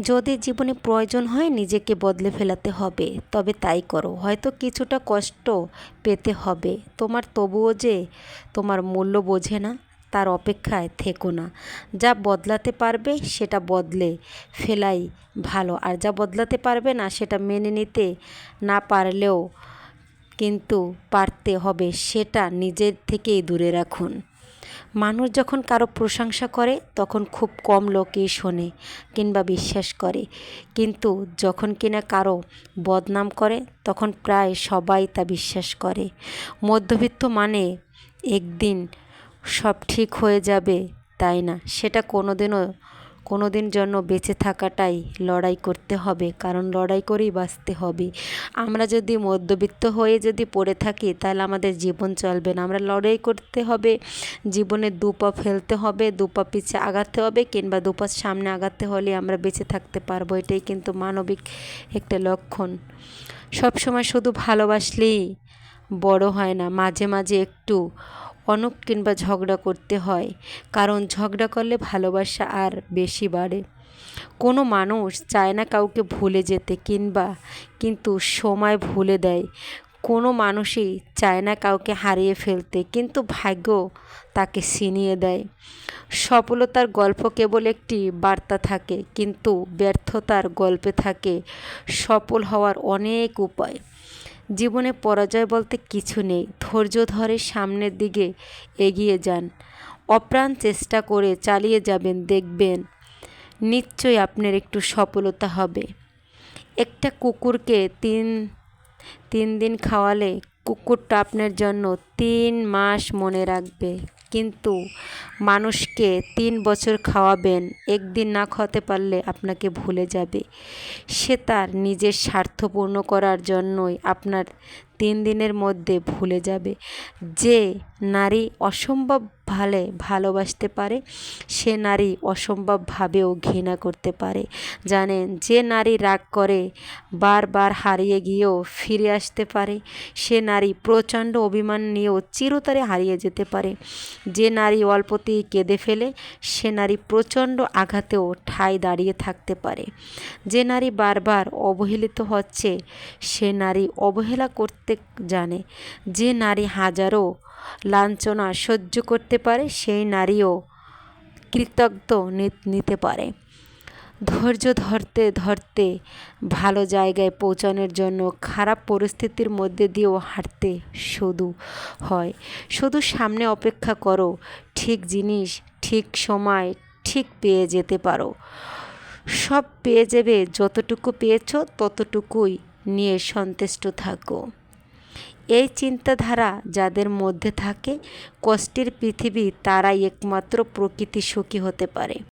যদি জীবনে প্রয়োজন হয় নিজেকে বদলে ফেলাতে হবে, তবে তাই করো। হয়তো কিছুটা কষ্ট পেতে হবে। তোমার তবুও যে তোমার মূল্য বোঝে না, তার অপেক্ষায় থেকো না। যা বদলাতে পারবে, সেটা বদলে ফেলাই ভালো। আর যা বদলাতে পারবে না, সেটা মেনে নিতে না পারলেও কিন্তু পারতে হবে। সেটা নিজের থেকেই দূরে রাখুন। মানুষ যখন কারও প্রশংসা করে, তখন খুব কম লোকই শোনে কিংবা বিশ্বাস করে। কিন্তু যখন কিনা কারও বদনাম করে, তখন প্রায় সবাই তা বিশ্বাস করে। মধ্যবিত্ত মানে একদিন সব ঠিক হয়ে যাবে, তাই না? সেটা কোনো দিনও কোনো দিন জন্য বেঁচে থাকাটাই লড়াই করতে হবে, কারণ লড়াই করেই বাঁচতে হবে। আমরা যদি মধ্যবিত্ত হয়ে যদি পড়ে থাকি, তাহলে আমাদের জীবন চলবে না। আমরা লড়াই করতে হবে, জীবনে দুপা ফেলতে হবে দুপা পিছে আগাতে হবে, কিংবা দুপা সামনে আগাতে হলে আমরা বেঁচে থাকতে পারব। এটাই কিন্তু মানবিক একটা লক্ষণ। সবসময় শুধু ভালোবাসলেই বড় হয় না, মাঝে মাঝে একটু অনক কিংবা ঝগড়া করতে হয়, কারণ ঝগড়া করলে ভালোবাসা আর বেশি বাড়ে। কোনো মানুষ চায় না কাউকে ভুলে যেতে কিংবা কিন্তু সময় ভুলে দেয়। কোনো মানুষই চায় না কাউকে হারিয়ে ফেলতে, কিন্তু ভাগ্য তাকে ছিনিয়ে দেয়। সফলতার গল্প কেবল একটি বার্তা থাকে, কিন্তু ব্যর্থতার গল্পে থাকে সফল হওয়ার অনেক উপায়। জীবনে পরাজয় বলতে কিছু নেই। ধৈর্য ধরে সামনের দিকে এগিয়ে যান। অপ্রাণ চেষ্টা করে চালিয়ে যাবেন, দেখবেন নিশ্চয়ই আপনার একটু সফলতা হবে। একটা কুকুরকে তিন তিন দিন খাওয়ালে কুকুরটা আপনার জন্য তিন মাস মনে রাখবে। কিন্তু মানুষকে তিন বছর খাওয়াবেন, একদিন না খাওয়াতে পারলে আপনাকে ভুলে যাবে। সে তার নিজের স্বার্থ পূর্ণ করার জন্যই আপনার তিন দিনের মধ্যে ভুলে যাবে। যে নারী অসম্ভব ভালে ভালোবাসতে পারে, সে নারী অসম্ভবভাবেও ঘৃণা করতে পারে। জানেন, যে নারী রাগ করে, বারবার হারিয়ে গিয়েও ফিরে আসতে পারে। সে নারী প্রচণ্ড অভিমান নিয়েও চিরতরে হারিয়ে যেতে পারে। যে নারী অল্পতেই কেঁদে ফেলে, সে নারী প্রচণ্ড আঘাতেও ঠাই দাঁড়িয়ে থাকতে পারে। যে নারী বারবার অবহেলিত হচ্ছে, সে নারী অবহেলা করতে জানে। যে নারী হাজারো লাঞ্ছনা সহ্য করতে পারে, সেই নারীও কৃতজ্ঞ নিতে পারে। ধৈর্য ধরতে ধরতে ভালো জায়গায় পৌঁছানোর জন্য খারাপ পরিস্থিতির মধ্যে দিয়েও হাঁটতে শুধু হয়। শুধু সামনে অপেক্ষা করো, ঠিক জিনিস, ঠিক সময়, ঠিক পেয়ে যেতে পারো। সব পেয়ে যাবে, যতটুকু পেয়েছ ততটুকুই নিয়ে সন্তুষ্ট থাকো। এই চিন্তাধারা যাদের মধ্যে থাকে কষ্টের পৃথিবী তারাই একমাত্র প্রকৃতি সুখী হতে পারে।